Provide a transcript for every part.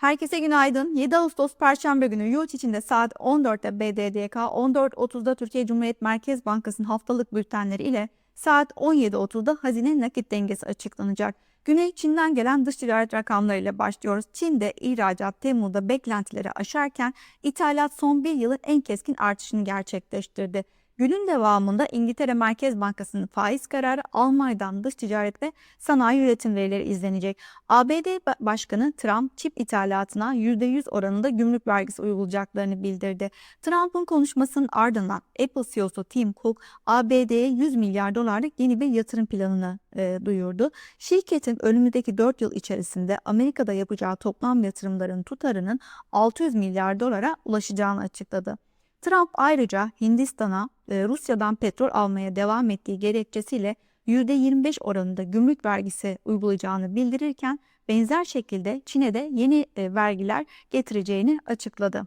Herkese günaydın. 7 Ağustos Perşembe günü yurt içinde saat 14'te BDDK, 14.30'da Türkiye Cumhuriyet Merkez Bankası'nın haftalık bültenleri ile saat 17.30'da hazine nakit dengesi açıklanacak. Güne Çin'den gelen dış ticaret rakamlarıyla başlıyoruz. Çin'de ihracat Temmuz'da beklentileri aşarken ithalat son bir yılın en keskin artışını gerçekleştirdi. Günün devamında İngiltere Merkez Bankası'nın faiz kararı Almanya'dan dış ticaret ve sanayi üretim verileri izlenecek. ABD Ba- Başkanı Trump çip ithalatına %100 oranında gümrük vergisi uygulayacaklarını bildirdi. Trump'ın konuşmasının ardından Apple CEO'su Tim Cook ABD'ye 100 milyar dolarlık yeni bir yatırım planını e, duyurdu. Şirketin önümüzdeki 4 yıl içerisinde Amerika'da yapacağı toplam yatırımların tutarının 600 milyar dolara ulaşacağını açıkladı. Trump ayrıca Hindistan'a e, Rusya'dan petrol almaya devam ettiği gerekçesiyle %25 oranında gümrük vergisi uygulayacağını bildirirken benzer şekilde Çin'e de yeni e, vergiler getireceğini açıkladı.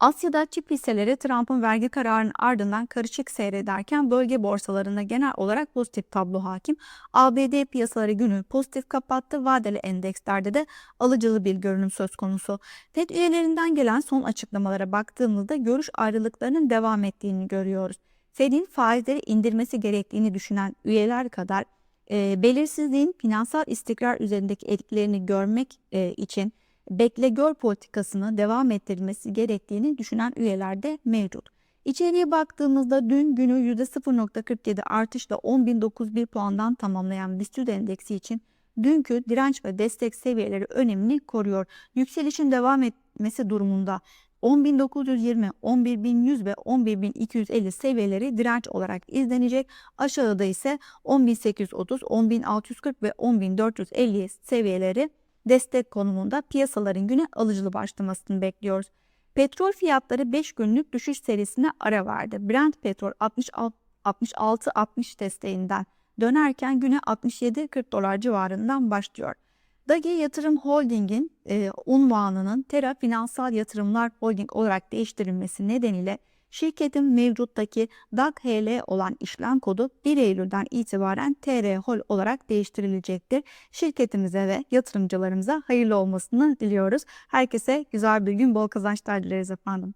Asya'da çip hisseleri Trump'ın vergi kararının ardından karışık seyrederken bölge borsalarında genel olarak pozitif tablo hakim. ABD piyasaları günü pozitif kapattı. Vadeli endekslerde de alıcılı bir görünüm söz konusu. FED üyelerinden gelen son açıklamalara baktığımızda görüş ayrılıklarının devam ettiğini görüyoruz. Fed'in faizleri indirmesi gerektiğini düşünen üyeler kadar e, belirsizliğin finansal istikrar üzerindeki etkilerini görmek e, için bekle gör politikasını devam ettirilmesi gerektiğini düşünen üyeler de mevcut. İçeriye baktığımızda dün günü %0.47 artışla 10.091 puandan tamamlayan BIST endeksi için dünkü direnç ve destek seviyeleri önemini koruyor. Yükselişin devam etmesi durumunda 10.920, 11.100 ve 11.250 seviyeleri direnç olarak izlenecek. Aşağıda ise 10.830, 10.640 ve 10.450 seviyeleri destek konumunda piyasaların güne alıcılı başlamasını bekliyoruz. Petrol fiyatları 5 günlük düşüş serisine ara verdi. Brent petrol 66-60 desteğinden dönerken güne 67-40 dolar civarından başlıyor. Dagi Yatırım Holding'in e, unvanının Terra Finansal Yatırımlar Holding olarak değiştirilmesi nedeniyle şirketin mevcuttaki DAG-HL olan işlem kodu 1 Eylül'den itibaren TR-HOL olarak değiştirilecektir. Şirketimize ve yatırımcılarımıza hayırlı olmasını diliyoruz. Herkese güzel bir gün, bol kazançlar dileriz efendim.